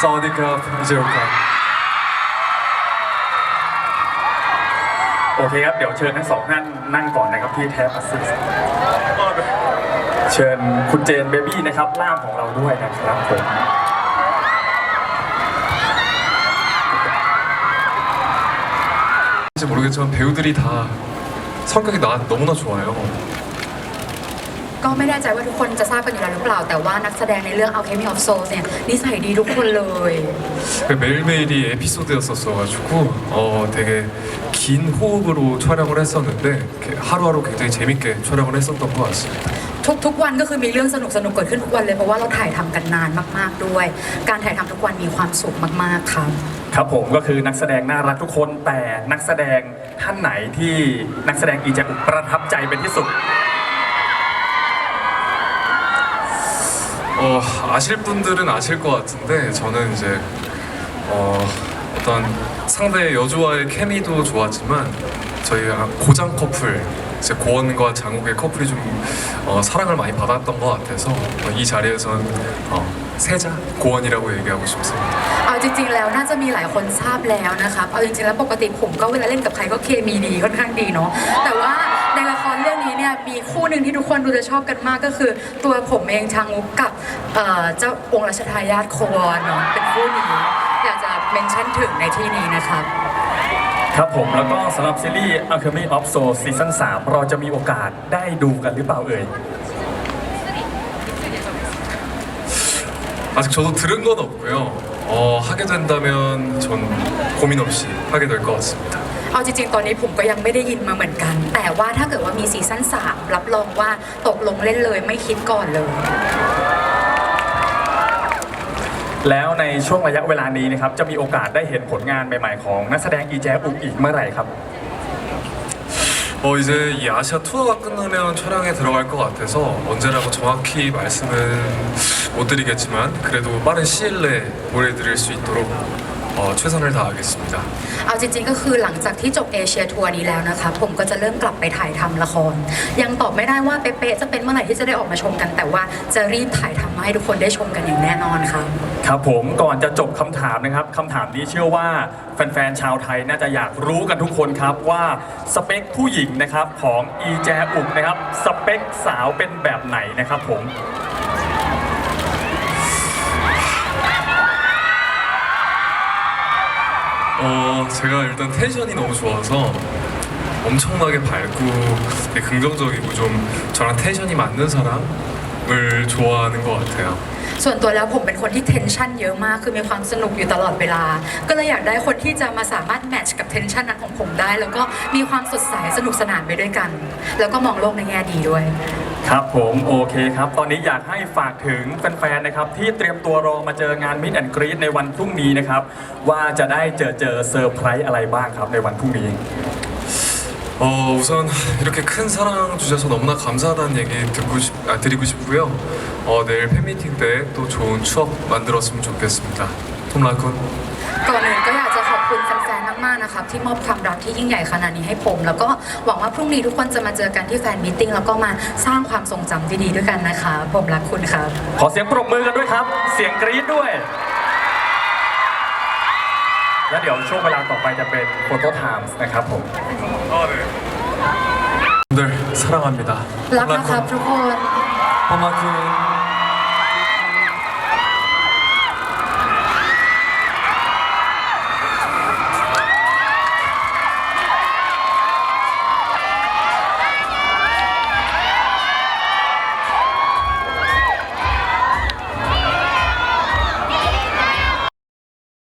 สวัสดีครับอิเจโอครับ โอเคครับ เดี๋ยวเชิญทั้งสองท่านนั่งก่อนนะครับที่แท็บอัสซิสเชิญคุณเจนเบบี้นะครับล่ามของเราด้วยนะครับผม 인지 모르겠지만 배우들이 다 성격이 나 너무나 좋아요. ก็ไม่แน่ใจว่าทุกคนจะทราบกันอยู่แล้วหรือเปล่า แต่ว่านักแสดงในเรื่อง Alchemy of Souls เนี่ยนิสัยดีทุกคนเลย 그 매일매일이 에피소드였었어가지고 어 되게 긴 호흡으로 촬영을 했었는데 이렇게 하루하루 굉장히 재밌게 촬영을 했었던 것 같습니다. ทุกๆวันก็คือมีเรื่องสนุกสนุกๆเกิดขึ้นทุกวันเลยเพราะว่าเราถ่ายทำกันนานมากๆด้วย การถ่ายทำทุกวันมีความสุขมากๆครับ ครับผมก็คือนักแสดงน่ารักทุกคนแต่นักแสดงท่านไหนที่นักแสดงอีแจอุประทับใจเป็นที่สุด 어 아실 분들은 아실 것 같은데 저는 이제 어 어떤 상대 여주와의 케미도 좋았지만 저희 고장 커플 이제 고원과 장욱의 커플이 좀 어, 사랑을 많이 받았던 것 같아서 어, 이 자리에선 어, 세자 고원이라고 얘기하고 싶습니다. เอาจริงๆ แล้วน่าจะมีหลายคนทราบแล้วนะครับ เอาจริงๆ แล้วปกติผมก็เวลาเล่นกับใครก็เคมีดีค่อนข้างดีเนาะ แต่ว่าในละคร เรื่องนี้เนี่ยมีคู่หนึ่งที่ทุกคนดูจะชอบกันมากก็คือ ตัวผมเองชางมุกกับเอ่อเจ้าองค์รัชทายาทโควอนเนาะเป็นคู่นี้ อยากจะเมนชั่นถึงในที่นี้นะครับ ครับผมแล้วก็สำหรับซีรีส์ Alchemy of Soul ซีซั่น3เราจะมีโอกาสได้ดูกันหรือเปล่าเอ่ย 아직 저도 들은 건 없고요. 어, 하게 된다면 전 고민 없이 하게 될 것 같습니다. เอาจริงๆ ตอนนี้ผมก็ยังไม่ได้ยินมาเหมือนกัน แต่ว่าถ้าเกิดว่ามีซีซั่น3รับรองว่าตกลงเล่นเลยไม่คิดก่อนเลย แล้วในช่วงระยะเวลานี้นะครับจะมีโอกาสได้เห็นผลงานใหม่ๆของนักแสดงอีแจอุกอีกเมื่อไหร่ครับ 어, 이제 이 아시아 투어가 끝나면 촬영에 들어갈 것 같아서 언제라고 정확히 말씀은 못 드리겠지만 그래도 빠른 시일 내에 보내드릴 수 있도록 어, 최선을 다하겠습니다. เอาจริงๆ ก็คือหลังจากที่จบเอเชียทัวร์นี้แล้วนะคะ ผมก็จะเริ่มกลับไปถ่ายทำละคร ยังตอบไม่ได้ว่าเป๊ะๆจะเป็นเมื่อไหร่ที่จะได้ออกมาชมกัน แต่ว่าจะรีบถ่ายทำมาให้ทุกคนได้ชมกันอย่างแน่นอนค่ะ ครับผมก่อนจะจบคำถามนะครับคำถามนี้เชื่อว่าแฟนๆชาวไทยน่าจะอยากรู้กันทุกคนครับว่าสเปคผู้หญิงนะครับของอีแจอุกนะครับสเปคสาวเป็นแบบไหนนะครับผม 제가 일단 텐션이 너무 좋아서 엄청나게 밝고 되게 긍정적이고 좀 저랑 텐션이 맞는 사람을 좋아하는 것 같아요. ส่วนตัวแล้วผมเป็นคนที่เทนชันเยอะมาก คือมีความสนุกอยู่ตลอดเวลา ก็เลยอยากได้คนที่จะมาสามารถแมทช์กับเทนชันนั้นของผมได้ แล้วก็มีความสดใสสนุกสนานไปด้วยกัน แล้วก็มองโลกในแง่ดีด้วย ครับผมโอเคครับ ตอนนี้อยากให้ฝากถึงแฟนๆนะครับที่เตรียมตัวรอมาเจองานมิดแอนกรีดในวันพรุ่งนี้นะครับว่าจะได้เจอเจอเซอร์ไพรส์อะไรบ้างครับในวันพรุ่งนี้ 어, 우선 이렇게 큰 사랑 주셔서 너무나 감사하다는 얘기 듣고 싶, 아, 드리고 싶고요. 어, 내일 팬미팅 때 또 좋은 추억 만들었으면 좋겠습니다. 톰라쿤. ก่อนอื่น มากๆ นะครับ ที่มอบความรักที่ยิ่งใหญ่ขนาดนี้ให้ผม แล้วก็หวังว่าพรุ่งนี้ทุกคนจะมาเจอกันที่แฟนมิทติ้งแล้วก็มาสร้างความทรงจำดีๆ ด้วยกันนะคะ ผมรักคุณครับ ขอเสียงปรบมือกันด้วยครับ เสียงกรี๊ดด้วย และเดี๋ยวช่วงเวลาต่อไปจะเป็นโฟโต้ไทม์นะครับผม 아, 네. 들 사랑합니다. รักนะครับทุกคน 톰라쿤.